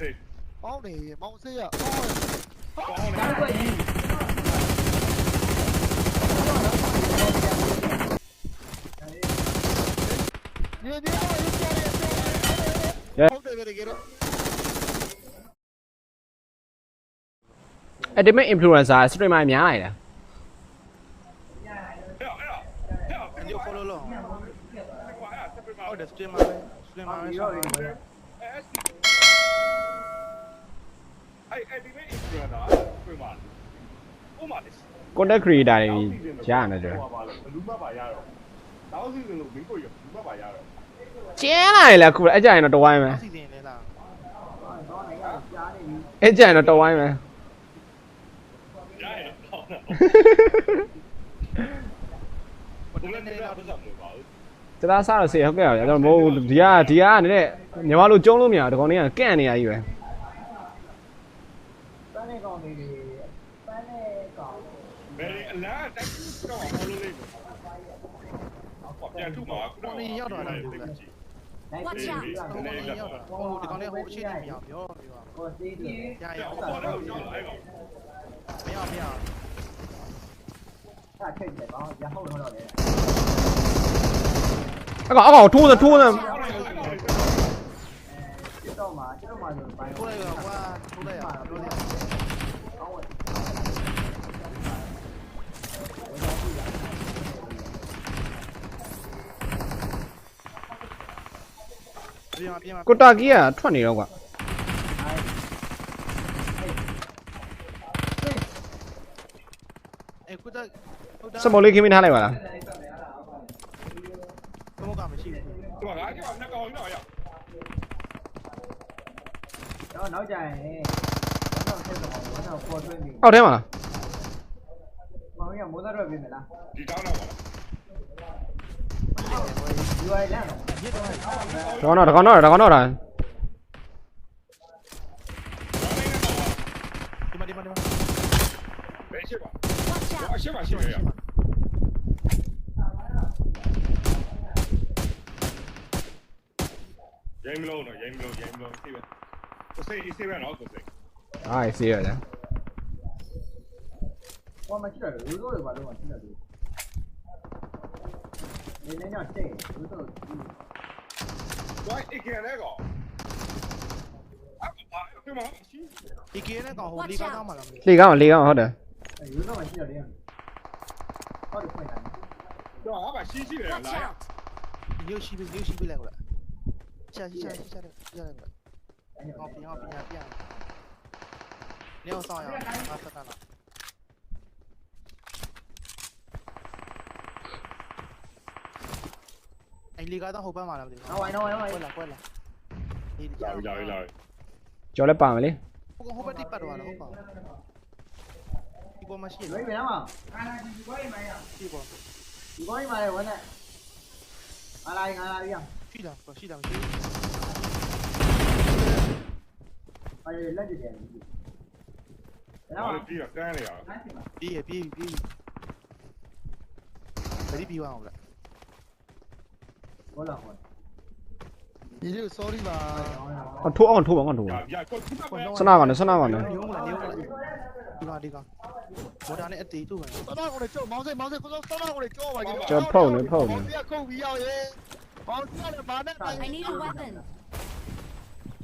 စိတ်ပေါင်းနေမောင်စေးရကောင်းနေဒါတော့ကြီးနေနေအောင်ရေးပြရတယ်ဟုတ်တယ်ကြတော့အဲ့ဒီမဲ့ influencer streamer များလိုက်တာဟဲ့အဲ့ည follow လို့ဟဲ့စပယ်မာဟုတ်တယ် streamer ပဲ streamer ပဲ ရောပြီ အဲ့အဲ့ဒီမဲ့ influencer စပယ်မာဥမာလေး content creator တွေကြားနေကြတယ်ဟိုပါလို့ဘလူးမပါရတော့တောင်းစီစဉ်လို့မင်းကိုရဘလူးမပါရတော့ကျင်းလာလေခုအဲ့ကြရင်တော့တဝိုင်းမယ်စီစဉ်လဲလားတော့နေရကြားနေပြီအဲ့ကြရင်တော့တဝိုင်းမယ်ရရတော့ဘယ်ဒီလိုနေ့လဲတော့လားပတ်စံလို့ပါဘူးကျသားစားတော့စေဟုတ်ကဲ့ပါဗျာကျွန်တော်မဟုတ်ဒီကဒီကနေတဲ့ညီမတို့ကျုံးလို့မရဘူးဒီကောင်တွေကကန့်နေရကြီးပဲပန်းနေကောင်လေးတွေပန်းနေကောင်ဘယ်အလားတိုက်တော့အောင်လို့လေးဟောပြန်ထုမှာခုနနိုင်ကပြီရောက်ဟိုဒီကောင်လေးဟိုအရှိနေမြောင်ပြော ပြောကိုစီးတယ်ရရဟောတော့ရောက်လာအဲ့ကောင်မရမရถ้าထိတ်တယ်ကောင်ရဟုတ်တော့လေအကောင်အကောင်ထိုးစထိုးစစစ်တော့ ပြင်မှာပြင်မှာကိုတာကီကထွက်နေတော့ကွာအဲကုတာကုတာစမောလေးခင်းမထားလိုက်ပါလားသမုတ်ကမရှိဘူးဒီမှာငါကြောက်နှစ်ကောင်တော့ရောက်တော့နောက်ကြရင်တော့ဆက်တော့ဘာတော့ပေါ်သွင်းပြီအောက်ထဲမှာလားမောင်ရမိုးသားတော့ပြင်မလားဒီတောင်းတော့ပါယူရလမ်းတော့ရစ်တော့တ ကောင်တော့တကောင်တော့တကောင်တော့တာဒီမှာဒီမှာဒီမှာဘယ်ရှိပါအရှိပါရှိရရရိုင်းမလို့တော့ရိုင်းမလို့ရိုင်းမလို့သိပဲကိုစိတ်ဒီစိတ်ပဲတော့ကိုစိတ်အားစီရတယ်ဟောမရှိတော့ဘူးလို့ဘာလို့မရှိတော့ဘူးနေနေညတဲ့ဘူးတော့ဝို င်းအကယ်လဲကောအခုပါအခုမှရှိဒီကေနဲ့ကောင်ဟိုလီကားသားမှာလားမသိလေကောင်းလေကောင်းဟုတ်တယ်ယူတော့မရှိတော့လေဟုတ်တယ်ဖွင့်တယ်တော့ဟာပါရှိရှိတယ်လားဘူးညို့ရှိပြီညို့ရှိပြီလဲကွာရှာရှာရှာရှာရှာလဲကွာအဲ့ဟောဒီပြန်ဟောပြန်ပြန်နေအောင်ဆောင်ရအောင်ငါဆက်တာလား အဲ့လီကားသားဟိုဘက်မှာလားမသိဘူးနောက်ဝိုင်းနောက်ဝိုင်းနောက်ဝိုကွက်င်းလာကွက်လာဒီဒီလာပြီလာပြီလာပြီကျော်လဲပါမယ်လေဟိုကဟိုဘက်တိပတ်တော့လားဟုတ်ပါဒီပေါ်မှာရှိလွေးတယ်ပြန်မှာဒီပေါ်ဒီကောင်းမှာလေဝန်းနဲ့အလာငါလာပြန်ရှိလားရှိလားမရှိအဲ့လက်ကြည့်တယ်လာနော်ပြီပြီးတော့ကန်းနေရဘူးပြေးပြေးပြေးဘယ်ဒီပြေးအောင်လဲ ဘောလာဟောဒီလို sorry ပါအော်ထိုးအောင်ထိုးပါကောင်ထိုးရပါရကိုခုနကစနာကောင်နဲ့စနာကောင်နဲ့ညုံးလာညုံးလာဒီကဒီကဘောတာနဲ့အတေးတို့ပဲတော်တော်ကိုကြောမောင်းစိမောင်းစိကိုတော်တော်ကိုကြောပါကြည့်ကျော်ဖုတ်နေဖုတ်နေပြခုတ်ပြီးရောက်ရဲမောင်းစိလည်းဘာနဲ့တိုင် I need a weapon.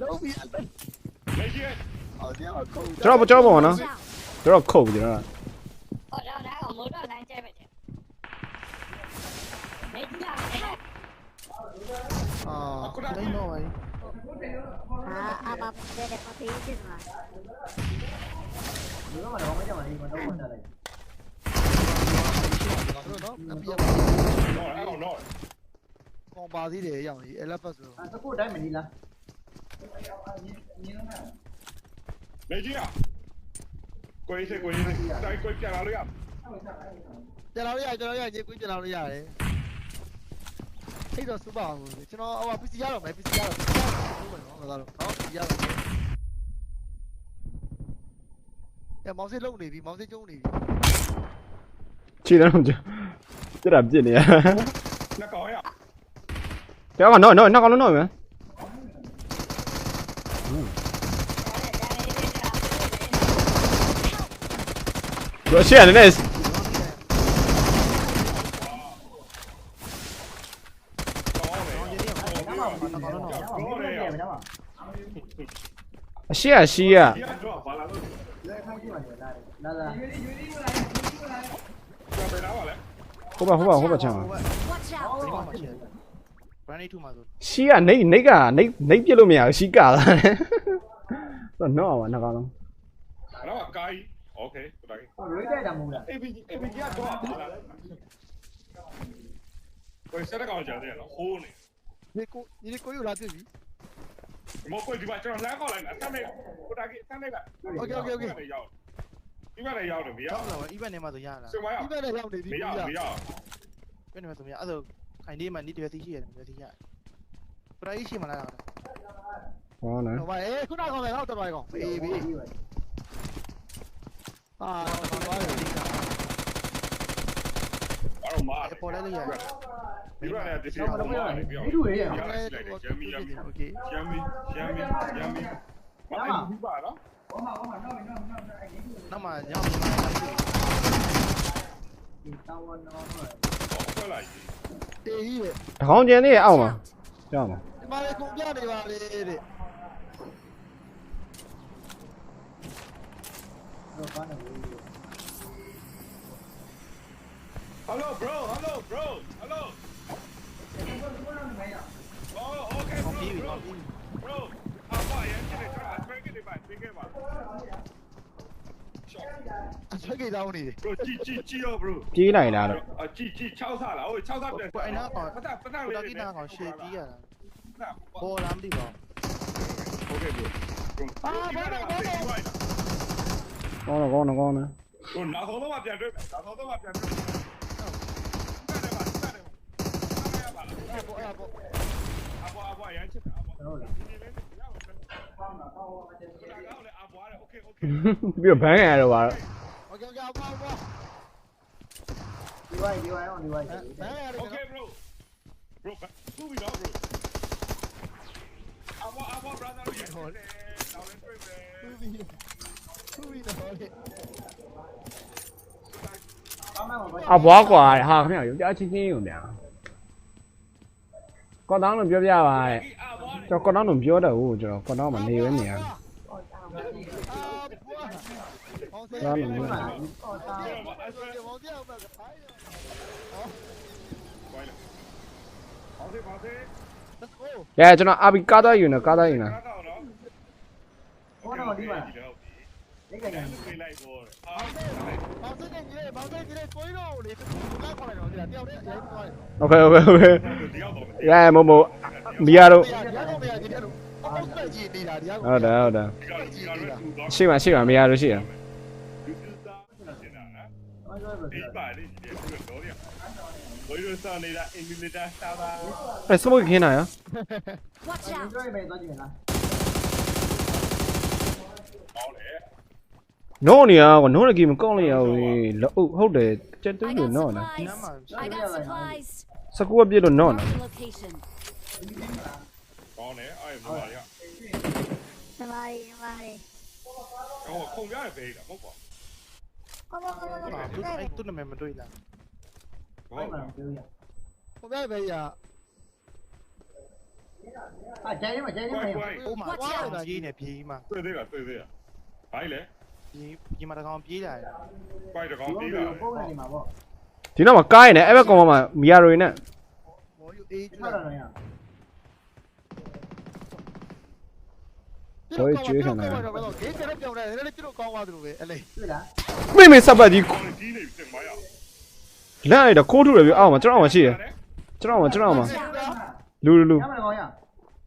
လုံးပြီးလက်ရှိအော်တရားခုတ်ကျွန်တော်ကျွန်တော်ပေါ့နော် Watch out. ကျွန်တော်ခုတ်ပြီကျွန်တော် Oh, no, no, motor line ကျဲပဲကျဲနေကြလားအာခုနတိုင်းတော့ပါအာအ ဘတဲ့တဲ့ပပီးစစ်မှာဒီကတော့မကြောက်ဘူးမတော့ဝင်တယ်လေတို့တော့အပြည့်တော့အဲ့တော့တော့ကောင်ပါသေးတယ်ရောက်ကြီးအဲ့လက်ဖက်ဆိုအဲ့တခုတိုင်းမနီလားလက်ရှိอ่ะကိုရေးစေကိုရေးစေတိုက်ကိုပြန်လာလို့ရကျွန်တော်ရကျွန်တော်ရရေကွင်းကျွန် ထိတ်တော့စူပါအောင်ကျွန်တော်ဟို PC ရတော့မယ် PC ရတော့ဘူးမယ်နော်ငါသားတို့ဟော PC ရတော့အဲမောင်စစ်လုံနေပြီမောင်စစ်ကျုံနေပြီခြေတန်းလုံးကျကျတာပြစ်နေရလက်ကောင်ရကျောင်းကနော်နော်နောက်ကောင်လုံးနော်မြန်တို့ရှေ့ရနေနေ အရှိရရှိရလာလာဟိုဘဟိုဘဟိုဘချမ်းပါ Watch out! ဘန်နေထူမှာဆိုရှိရနေနေကနေနေပြစ်လို့မရဘူးရှိကလာတယ်တော့နော်ပါနှကောင်လုံး Bravo, Kai. Okay, por aquí. ရိုက်တိုက်တာမဟုတ်လား APG, APG ကတော့ပါလာတယ်။ကိုယ်စက်ကောင်ကြားတယ်နော်။ဟိုးနေ ဒီကိုဒီကိုရလာပြီ မဟုတ်ဒီမှာကျွန်တော်လမ်းခေါက်လိုက်တာအဆမ်းနေကိုတာကြီးအဆမ်းနေကရောက်ဒီမှာလည်းရောက်တယ်မရကျောင်းလာ event နေမှာဆိုရလားစမရ event နဲ့ရောက်နေပြီမရကိုရမရဘယ်နေမှာဆိုရအဲ့ဒါခိုင်ဒီမှာနေတရစီရှိရတယ်တရစီရပရိုက်ရှိမလားဟောနော်ဟိုဘာအေးခုနကောင်လည်းတော့တော်ပါကောင်အေးပြီအာတော့သွား I don't mind. Yeah, for that, yeah. You run out this year. I don't mind. You do it, yeah. Yummy, yummy. Okay. Yummy, yummy, yummy. ဘာလဲဘူးပါလားဘာမှဘာမှတော့နော်နော်နော်အဲ့ဒီနောက်မှညောင်းနေတာရှိတယ်တာဝန်တော့ဟုတ်ပါလားတေးကြီးရဲ့တကောင်ကျန်နေအောင်မှာကြောက်မှာဒီမှာလေကုန်ပြနေပါလေတဲ့တော့ဘာနဲ့ Hello bro, hello bro, hello. Oh, okay bro, bro. Bro, အဖာရဲ့ကျတဲ့ချက်အမေကနေပါသိခဲ့ပါ အချက်ကြီးတောင်းနေတယ် Bro ကြည့်ကြည့်ကြည့်ရော bro ပြေးနိုင်လားလို့အကြည့်ကြည့်6ဆလားဟို6ဆပြန်ဟိုအိုင်နာကောင်ပတ်ပတ်လေးတာကိနာကောင်ရှေ့ကြီးရတာပေါ်လာမသိပါဘူး Okay bro အာဘာလို့ဘာလို့ကောင်းတော့ကောင်းတော့ကောင်းတယ်ဟိုနောက်ဆုံးတော့ပြန်တွေ့မယ်နောက်ဆုံးတော့ပြန်တွေ့ ပါတယ်ပါလား ပေါ်အပေါ် အဘွားအဘွားရမ်းချစ်တာအဘွား ဟုတ်လား ဒီလေးရအောင်ပြန်ကောင်းတာကောင်းပါတယ်ကောင်းလေအဘွားလေ okay okay ပြီးတော့ဘန်းရတော့ပါတော့ โอเคโอเคအပေါ်အပေါ် ဒီဝိုင်းဒီဝိုင်းအောင်ဒီဝိုင်း ဘယ်ရတယ် Okay, bro. Bro, but who we know, bro? I want, I want brother. Yeah. Now let's play, သူ man. ပြီးသူပြီးတော့လေ ကောင်းမှာပါ အဘွားကွာဟာခင်ဗျာရုပ်ကြားချင်းချင်းရုံဗျာ ကောတောင်းလို့ပြောပြပါတဲ့ I want it. ကျွန်တော်ကောတောင်းလို့ပြောတော့ဘူးကျွန်တော်ကောတောင်းမနေပဲနေရအာပွားအောင်စေးကောင်းလို့မဒီပြောမှာဘူးအော်တာမောင်ပြောက်မှာခိုင်း Why not? I'll say, I'll say. let's go ရဲကျွန်တော်အဘီကားသားယူနေကားသားယူနေ Cut out, no? ဟောတော့ဒီမှာ 这个人回来过了。啊，把这个你，把这个你追到你，不干过来了，对吧？掉的也不管。OK OK OK。ရဲမမဒီရတော့ဟုတ်တယ်ဟုတ်တယ်ရှိပါရှိပါမရလို့ရှိရဘယ်လိုစနေတာအင်ဒီမီတာစားပါအဲစမိုတ်ခင်းနိုင်ရ Watch out ဘယ်လိုပဲသွားကြည့်လား နို့နေရကောနို့လည်းကြီးမကောင်းလိုက်ရဘူးလောဟုတ်တယ်ကျက်တူး I လို့ got နော်နော် supplies! I got supplies! စကူကပြည့်လို့နော်နော် Marked location. ဟောလေအဲ့ဘာလဲ Somebody, somebody. ဟောခုံရပဲတာဟုတ်ပါ Come on, come on, come သူ on. အဲ့သူနာမည်မတွေ့လားဟုတ်အဲ့ပါမှာပြောရဟိုဘက်ပဲရအာကျန်ရမှာကျန်ရမှာဟိုမှာဝါရတာကြီးနေပြေးမှာတွေ့သေးလားတွေ့သေးလားဘာလဲ ပြေးပြေးမှာတကောင်ပြေးလာတယ်ပိုက်တကောင်ဒီပြီးလိုတာပုံနေမှာပေါ့ဒီနောက်မှာကားရနေအဲ့ဘက်ကောင်မှာမီယာရိုနဲ့မော်ယူအေးဒီမှာတော့ရတော့ဂိမ်းကျတော့ပြောင်းတယ်လည်းကျတော့ကောင်းသွားသလိုပဲအဲ့လေတွေ့လားမိမိစပတ်ကြီးကောင်းကြီးနေတင်မရလန့်လိုက်တော့ခိုးထုတယ်ပြအောက်မှာကျွန်တော်မှရှိတယ်ကျွန်တော်မှကျွန်တော်မှလူလူလူရမှာကောင်းရ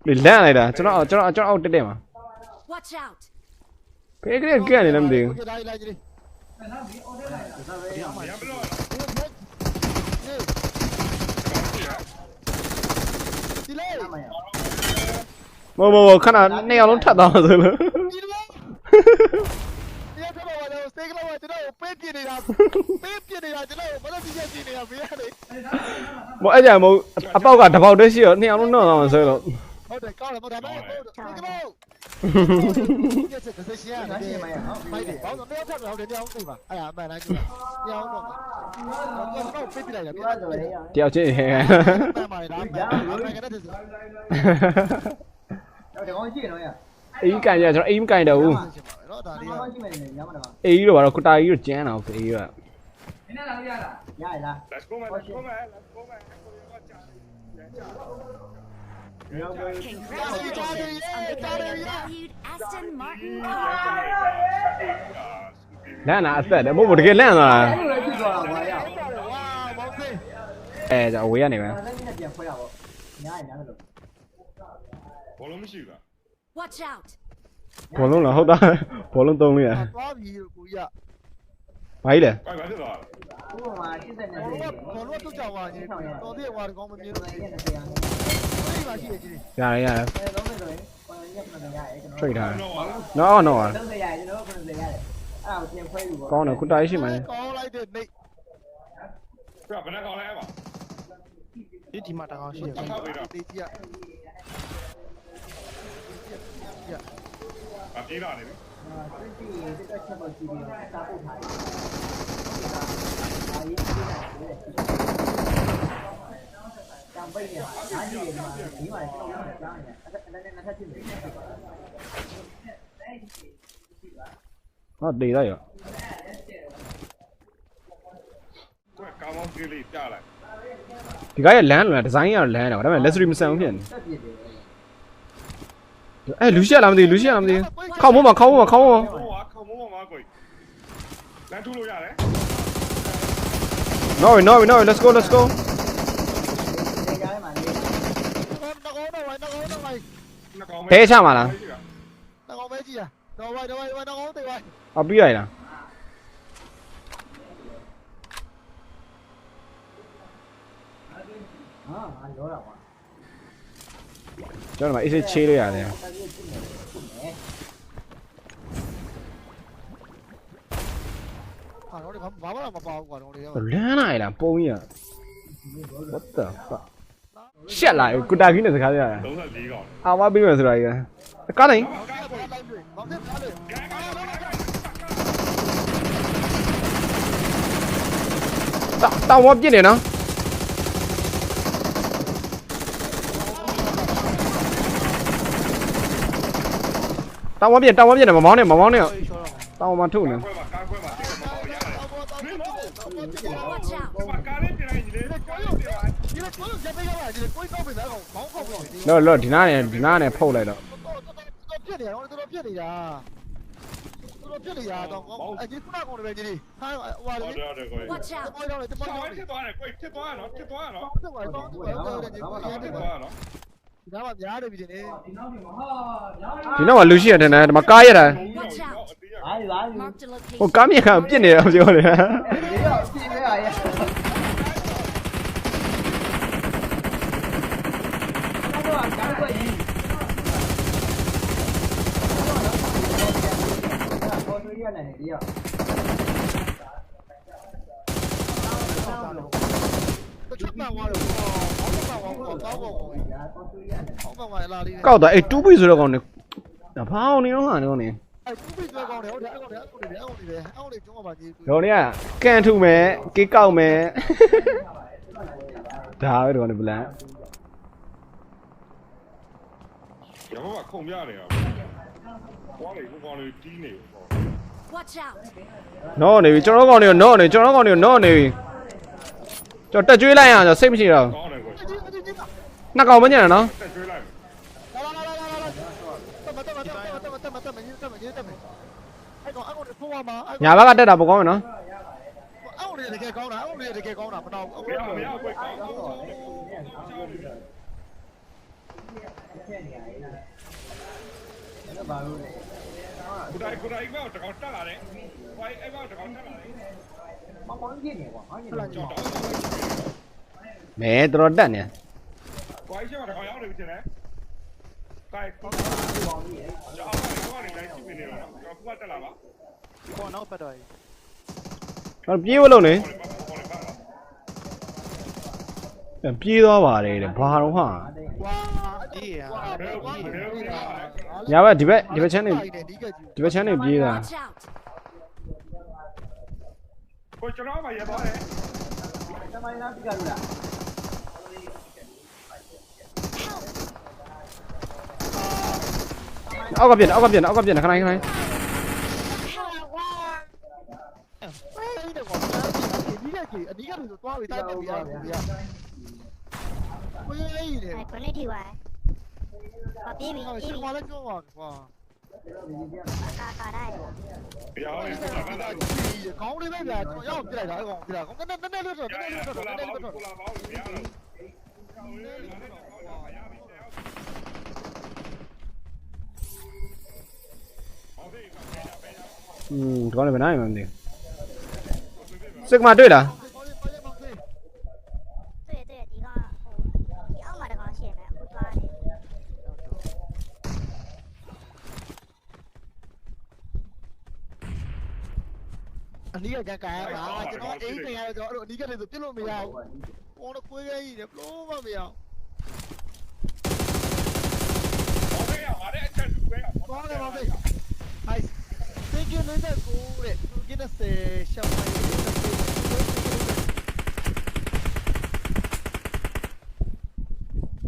လေလန့်လိုက်တာကျွန်တော်ကျွန်တော်ကျွန်တော်အောက်တက်တက်မှာ Watch out! ဖေကရက်ကရနေလားမသိဘူးမောမောခဏနှစ်ယောက်လုံးထပ်သွားမှာဆိုလို့တေကလာဝကျွန်တော်ပေးပြနေတာပေးပြနေတာကျွန်တော်ဘာလို့ဒီချက်ပြနေတာဘေးကနေမအဲ့ကြမဟုတ်အပေါက်ကတစ်ပေါက်တည်းရှိတော့နှစ်အောင်လုံးနှောက်အောင်ဆွဲတော့ ဟုတ်တယ်ကောင်းတယ်မဟုတ်ဒါမဲ့ဟုတ်တယ်ကမို့ညက်စစ်စစ်ရှင်းငါရတယ်ရှင်းမရနော်မိုက်တယ်ဘောင်းတော့တယောက်ထပ်တော့တယ်တယောက်သိပါအဲ့ဒါအမှန်တိုင်းကြည့်ပါတယောက်တော့တော့ပြစ်ပြလိုက်တာပြပြောစ်တော့လိုက်လေတယ်တယောက်ချင်းဟဲ့မှန်ပါတယ်ဒါမှန်တယ်ကတဲ့စစ်တော့ဒီကောင်ရှိရတော့ရအေးကန်ရကျွန်တော်အိမ်ကန်တော့ဘူးတော့ဒါလေးဘာမှရှိမယ်နေညမတော့အေးကြီးတော့ဘာလို့ကုတာကြီးတော့ကျန်းတော့အေးကရရလား let's go man let's go man let's go man ကိုရောကြာတယ်ကြာတယ် Congratulations on becoming a valued Aston Martin car. Nè nè, sẽ để bố một cái nè nè. Ê. Watch out. Bỏ luôn là hốt đó, bỏ luôn tung luôn vậy. Đấy. ပြီကိုကြီးကဘာကြီးလဲကိုင်ပါဖြစ်သွားဥပမာ80နဲ့ဘော60လုံးဘောလုံးတော့ကြောက်ပါကြီးတော်သေးဟွာကောင်းမမြင်လို့အဲ့ဒီဒါနဲ့တရားမှာရှိတယ်ကြီးရတယ်ရတယ်အဲ့တော့ဆိုရင်ပုံရက်မှန်ရတယ်ကျွန်တော် trade ထားတော့ပါနော်နော်30ရတယ်ကျွန်တော်90ရတယ်အဲ့ဒါကိုပြန်ဖွဲယူပေါ့ကောင်းတယ်ကုတာကြီးရှိမှကောင်းလိုက်တဲ့နေပြဘယ်နဲ့ကောင်းလဲပါဒီဒီမှာတကောင်ရှိတယ်ဒီကြီးကအပြေးလာနေပြီအာ30တက်တက်ချက်ပေါ်ကြည့်ပြီးစာပို့ထားတယ်အာရေးကြည့်တယ်ကံ ပိတ်နေတာအားကြီးတယ်ဒီမှာဒီမှာကျွန်တော်လည်းကြားနေတယ်အဲ့ဒါနဲ့နှစ်ထပ်ကြည့်နေတယ်ဟောတေးတော့ရကိုယ်ကောင်းကောင်းကြီးလေးပြလိုက်ဒီကားရဲ့လမ်းလွန်ဒီဇိုင်းရလမ်းတော့ဒါပေမဲ့ luxury မဆန်ဘူးဖြစ်နေတက်ပြည့်တယ်အဲလူရှိရလားမသိဘူးလူရှိရလားမသိဘူးခေါင်းမိုးမှာခေါင်းမိုးမှာခေါင်းမိုးမှာဟိုကခေါင်းမိုးမှာကိုယ်လမ်းထူလို့ရတယ် no no no let's go let's go နေကြားထဲမှာနေတကောင်တော့ဝိုင်းတကောင်တော့ဝိုင်းနှကောင်တကောင်ပဲကြည့်ရတော့ဝိုင်းတော့ဝိုင်းတကောင်တေးဝိုင်းအော်ပြီးရလားဟာငါရောတာကွာကျွန်တော်တို့အေးစေးချေးလို့ရတယ်တက်ပြည့်ကြည့်နေတယ် ခုနေဟာတော့ဒီဘာမှမပါဘူးကွာတော့လေလမ်းလာရလားပုံကြီးရ what the fuck ရှက်လာကုတာကြီးနဲ့စကားပြောရတာ34ကောင်အာမပြီးမယ်ဆိုတာကြီးကားနိုင်မောင်တက်ပေါ်လိုက်ပြီမောင်တက်ထားလေတောတောင်ဝပြစ်နေနော်တောင်ဝပြစ်တောင်ဝပြစ်နေမမောင်းနဲ့မမောင်းနဲ့တောင်ဝမထုတ်နေ ခွဲမှာကားခွဲမှာတင်းမောရတယ် Watch out! ဟိုမှာကားလေးတင်လိုက်ကြီးလေကားလေးတင်လိုက်ဒီလိုကိုရပေးရပါဒီကိုတော့ပဲသားကောင်မောင်းခေါက်လို့လောလောဒီနားနဲ့ဒီနားနဲ့ဖုတ်လိုက်တော့တော့ပြစ်နေတာတော့တော်ပြစ်နေတာတော်ပြစ်နေတာတော့အကြီးခုနကောင်တွေပဲကြီးဟာဟွာလေဟုတ်တယ်ဟုတ်တယ်ကိုယ် Watch တ out! မောတော့တမောဆောတော့င်းဖြစ်သွားတယ်ကိုယ်ဖြစ်သွားရနော်ဖြစ်သွားရနော် တော့ဝိုင်းတော့ဝိုင်းတော့ ဒီကိုရဖြစ်တဲ့သွားရနော်ဒါမှများတယ်ပြီနေဒီနောက်ကလူရှိရတယ်နဲ့ဒီမှာကားရတာ Watch out! အားရပါဘူး Marked a ဟို location. ကားမြင်ကပြစ်နေတယ်ပြောတယ် ဒီတော့ကြည့်ရရအဲ့တော့ကားကွက်ကြီးပေါ်တွေ့ရတယ်ဒီတော့ တချပ်မှန်သွားလို့ဟောင်းမှန်သွားတော့ကောင်းကောင်း ဒါပေါ်တွေ့ရတယ် ဟောင်းမှန်သွားလာလေး ကောက်တော့အဲ့တူးပိဆိုတော့ကောင်းနေဘာအောင်နေတော့ဟာနေကောင်းနေအဲ့သူ့ပြီးတော့ကောင်းတယ်ဟုတ်တယ်အဲ့ကောင်တွေအဲ့ကောင်တွေအဲ့ကောင်တွေအဲ့ကောင်တွေကျုံးပါကြီးဒေါ်နေကကန်ထုမယ်ကေးကောက်မယ်ဒါပဲတော့နေပလန်ရမကခုံပြနေရဘွားလေးကိုကောင်လေးတီးနေပေါ့ Watch out! နော့နေပြီကျွန်တော်ကောင်းနေနော့နေကျွန်တော်ကောင်းနေနော့နေပြီကျွန်တော်တက်ကျွေးလိုက်ရအောင်စိတ်မရှိတော့ကောင်းတယ်ကိုယ်ဒီဒီဒီနှစ်ကောင်မညံ့နော်တက်ကျွေးလိုက် လာလာလာလာလာတမတမတမတမတမတမရေးတမရေးတမအဲ့ကောင်အဲ့ကောင်တွေဖိုးရမှာအဲ့ ညာဘက်ကတက်တာပိုကောင်းမယ်နော်ကောင်တွေတကယ်ကောင်းတာအဲ့ကောင်တွေတကယ်ကောင်းတာမတော့မရမရကိုယ်ကောင်းကောင်းကောင်းချက်နေရတယ်အဲ့ဘာလို့လဲကိုတိုင်ကိုတိုင်ကောတကောင်တက်လာတယ်ဝိုင်းအဲ့ကောတကောင်တက်လာတယ်မမောင်းကြည့်နေကွာဟာနေတော့ကြောက်တော့မဲတော်တက်နေဝိုင်းရှင်းမှာတကောင်ရောက်နေပြီထင်တယ်ကိုင်ကောင်းပေါင်းကြီးကြောက်အောင်ကောင်းနေလိုက်ရှိနေတယ်နော်ကျွန်တော်ကတက်လာပါ ကောနောက်ပတ်တော့တော့ပြေးဝလို့နေပေါ်နေပါပေါ်နေပါပြေးသွားပါတယ်တဲ့ဘာတော့ဟာဝါအဲ့ဒီရညာဘက်ဒီဘက်ဒီဘက်ချမ်းနေဒီကကြီးဒီဘက်ချမ်းနေပြေးတာ Watch out! ကိုကျွန်တော်မှရသွားတယ်တမိုင်းလားပြကြလို့လားအောက်ကပြန်အောက်ကပြန်အောက်ကပြန်ခဏခဏ Wah, bisa aja, bisa aja. Wih, deh. Aku nih diwa. Papi, ini. Ini malah cowok. Wah. Con đi mấy giờ, con giống cái này đợi con, giờ con cái này cái này lướt rồi, cái này lướt rồi, cái này lướt rồi. Ừ, con này bên này mà đi. Sức mà đuổi đã. အနီးကကြကဲပါကျွန်တော်အိမ်တင်ရတော့အဲ့လိုအနီးကလည်းဆိုပြစ်လို့မရဘူးပေါ်တော့ခွေးကြီးတယ်ဘလို့မှမရဘူးဟောခဲ့ရပါတယ်အချက်တူပဲသွားတယ်ပါပဲဟိုက်သိကျနေတဲ့ကိုတဲ့သူကင်းတဲ့ရှောင်းမိုင်း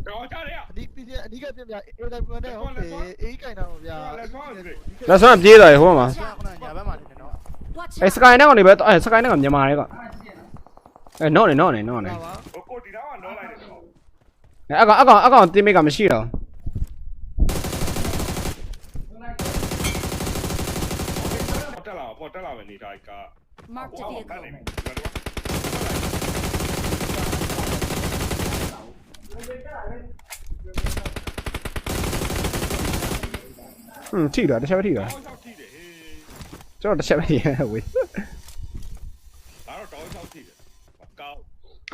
တော့ကြရအနီးပြည့်အနီးကပြပြအေးတယ်ပြန်တဲ့ဟုတ်တယ်အေးကင်တာတော့ဗျာလက်သွားတယ်လက်ဆွမ်းပြေးသွားရဟိုမှာ အဲ out! စကိုင်းနဲ့ကောင်တွေပဲအဲစကိုင်းနဲ့ကောင်မြန်မာတွေကအဲနော့နေနော့နေနော့နေဟုတ်ပါဟိုကိုဒီတော့ကနောလိုက်တယ်တော့အဲအကောင်အကောင်အကောင်တင်းမိတ်ကမရှိတော့ပေါ်တက်လာပေါ်တက်လာမယ်နေတိုင်းက Marked a vehicle. ဟွန်းထိတာတစ်ချက်ပဲထိတာ တောင်းလျှောက်ကြည့်တယ်ဟေးကျွန်တော်တစ်ချက်ပဲရဝေးဒါတော့တောင်းလျှောက်ကြည့်တယ်မကောင်းချ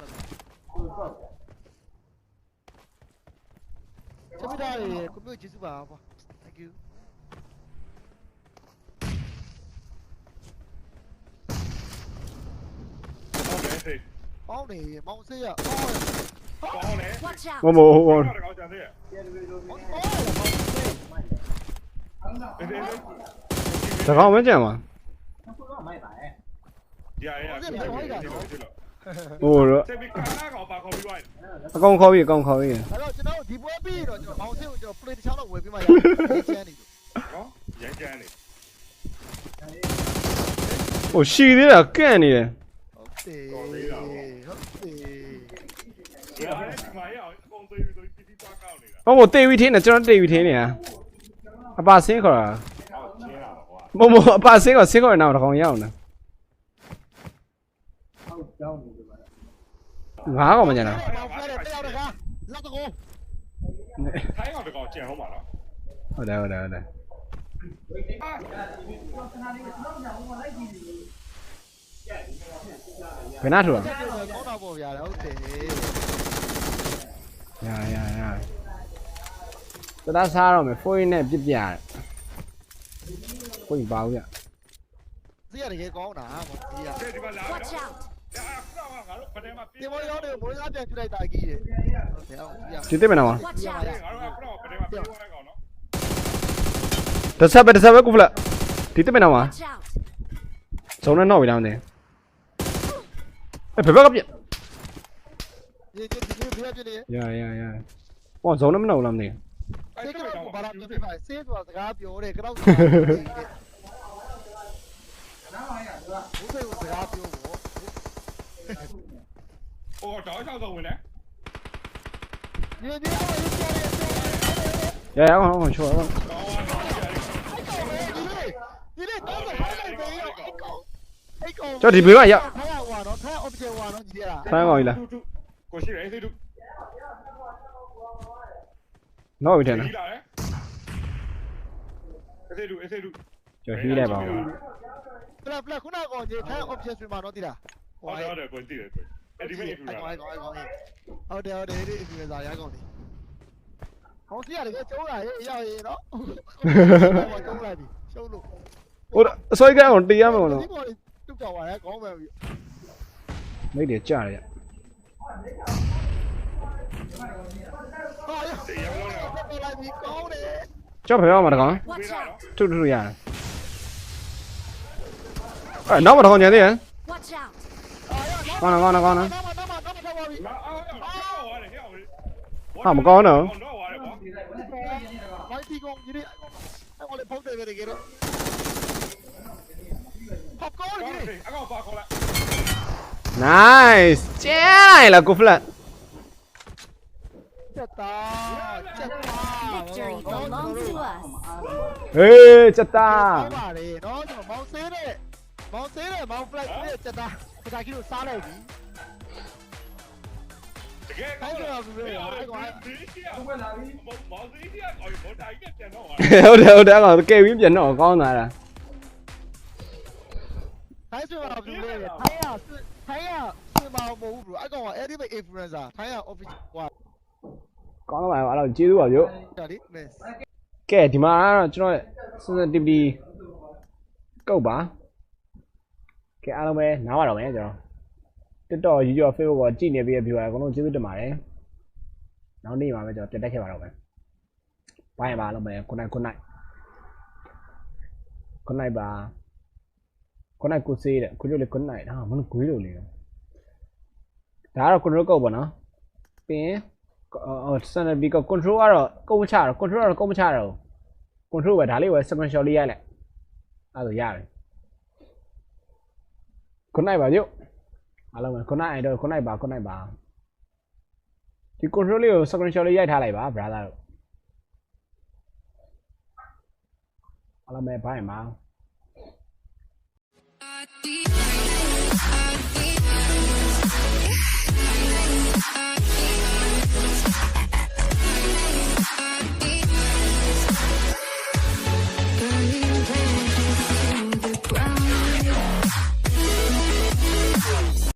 က် ပြတာရေကွန်ပျူတာကျေးဇူးပါပါ thank you ဟုတ်တယ်ဟေးပေါင်းနေမောင်ဆေးရကောင်းတယ် Watch out! ဟိုမို့ဟိုကောင်းတယ် မောင်ဆေးဟေးဟေးတကောင်မကြံပါအခုတော့မိုက်ပါရဲ့ရရရဒီလိုဒီလိုဟိုတော့ဆက်ပြီးကားကောင်ပါခေါ်ပြီးသွားတယ်အကောင်ခေါ်ပြီးအကောင်ခေါ်ပြီးအဲ့တော့ကျွန်တော်ဒီပွဲပြီးတော့ကျွန်တော်မောင်ဆေးကိုကျွန်တော် play တစ်ချောင်းတော့ဝယ်ပြီးမှရတယ်ချမ်းနေပြီနော်ရမ်းကြမ်းနေဟိုရှီသေးတာကန့်နေတယ်ဟုတ်တယ်ဟုတ်တယ်ရရတယ်ဒီမှာရအောင်အကုန်သေးပြီးတော့ပြည်ပြီးသွားကောက်နေတာဟိုမို့တေးပြီးထင်းနေကျွန်တော်တေးပြီးထင်းနေတာအပါဆင်းခေါ်တာဟောချင်းလာတော့ကွာမို့မို့အပါဆင်းခေါ်ဆင်းခေါ်နေတော့တကောင်ရောက်နေဟုတ်ကြောင်းနေတယ်ပါငါးကောင်မကြံတာမောင်ဖဲတဲ့တယောက်တကားလက်တကောထိုင်းကောင်တကောင်ကျန်ဟုတ်မှာလားဟုတ်တယ်ဟုတ်တယ်ဟုတ်တယ်အာဘယ်နာထူတာကောင်းတာပေါ့ဗျာဟုတ်တယ်ရရရတသားစားတော့မယ်ဖိုးရင်းနဲ့ပြစ်ပြတယ်ကိုကြီးပါဦးရဈေးရတကယ် ကောင်းတာမောင်ဈေးရဒီမှာလာတော့ Watch out! အာခဏကငါတို့ပဒဲမှာပြေးဒီမောင်ရောတွေမိုးသားပြန်ပြလိုက်တာကြီးတယ်ဟုတ်တယ်ဟုတ်ပြီဒီသိမနာမှာ Watch ငါ out! တို့ကခဏပ ဆက်ပဲတစ်ဆက်ပဲကုဖလက်ဒီသိမနာမှာ Watch out! ဇုံနဲ့တော့ဝေးတောင်းတယ်အဲဘယ်ဘက်ကပြက်ဒီဒီဒီဒီပြနေရရရဟောဇုံနဲ့မနှောက်လားမသိဆေးကတော့ဘာလာပြပြပါဆေးဆိုတာစကားပြောတယ်ကတော့စကားပြောတယ်နားပါရသူကဘုဆေးကိုစကားပြောပေါ့ဟိုတော့ချောက်တော့ဝင်တယ်ဒီဒီတော့ရေးပြောတယ်ရရအောင်အောင်ချောအောင်တော့ဒီလေတော့ဘာလဲဘေးရောအိတ်ကောင်အိတ်ကောင်ကျော်ဒီဘေးကရောက်ထားရဟွာနော်ထား object ဟွာနော်ညီရလားဆိုင်းကောင်ကြီးလားကိုရှိရဲအေးသေးတူတော့ဝေးတယ် နော်ကြီးလာတယ်အေးသေးတူအေးသေးတူကျော်ဟီးလိုက်ပါဦးပလက်ပလက်ခုနကောင်ကြီးထား object ဆိုမှနော်တိလားဟောတယ်ကိုတည်တယ်ကိုအဲ့ဒီမဲ့ပြအိုလာင်ကောင်အိမ်ကောင်အိမ်ကောင်ဟုတ်တယ်ဟုတ်တယ်ဒီအပြည့်စားရကောင်ဒီဟောစီရတယ်ကျုံးလာရေးရောက်ရေးနော်ကျုံးလာပြီရှုံးလို့ဟိုအစိုးရကောင်တီးရမယ်ကောနော်ဒီပေါ်တုတ်ကြောက်ပါရဲ့ခေါင်းပဲပြီမိတ်တယ်ကြားရဟာရတေးရ cho phải không mà có chút chút à Ê, nó mà thôi nhé đi con à con à con à à một con nữa nice chơi là cục lận ဖလက်ချက်တာချက်တာ Victory belongs to us. ဟေးချက်တာပါလေနော်ကျွန်တော်မောင်ဆေးတဲ့မောင်ဆေးတဲ့မောင်ဖလိုက်တဲ့ချက်တာချက်တာကြီးတို့စားလိုက်ပြီတကယ်ကောင်းတယ်ဒီစီကဘယ်လာပြီမောင်စီကအော်ဘောတိုင်ကပြန်တော့ဝါဟုတ်တယ်ဟုတ်တယ်ကောင်ကဲဝင်းပြန်တော့ကောင်းတာလားထိုင်းဆိုတာဘူးလေထိုင်းရထိုင်းရစင်ပါမဟုတ်ဘူး bro အဲ့ကောင်က edit influencer ထိုင်းရ official ဟွာ ကောင်းတော့ပါအဲ့တော့ကျေးဇူးပါဗျို့ဒါလေး miss ကဲဒီမှာကတော့ကျွန်တော် sensitivity ကုတ်ပါကဲအားလုံးပဲနားပါတော့မယ်ကျွန်တော် TikTok YouTube Facebook ကိုကြည့်နေပြီးပြောရအကုန်လုံးကျေးဇူးတင်ပါတယ်နောက်နေ့မှာပဲကျွန်တော်ပြတ်တက်ခဲ့ပါတော့မယ်ဘိုင်ပါလုံးပဲ good night good night good night ပါ good night ကိုစေးတဲ့ခုတို့လေ good night ဟာမင်းကိုလို့လေဒါကတော့ control ကုတ်ပါနော်ပြီးရင် အော် sensitivity က control ကတော့ကုတ်မချတော့ control ကတော့ကုတ်မချတော့ control ပဲဒါလေးပဲ screenshot လေးရိုက်လိုက်အဲ့ဒါရတယ် good night ပါညို့အားလုံးပဲ good night တော့ good night ပါ good night ပါဒီ control လေးကို screenshot လေးရိုက်ထားလိုက်ပါ brother တို့အားလုံးပဲ bye ပါ I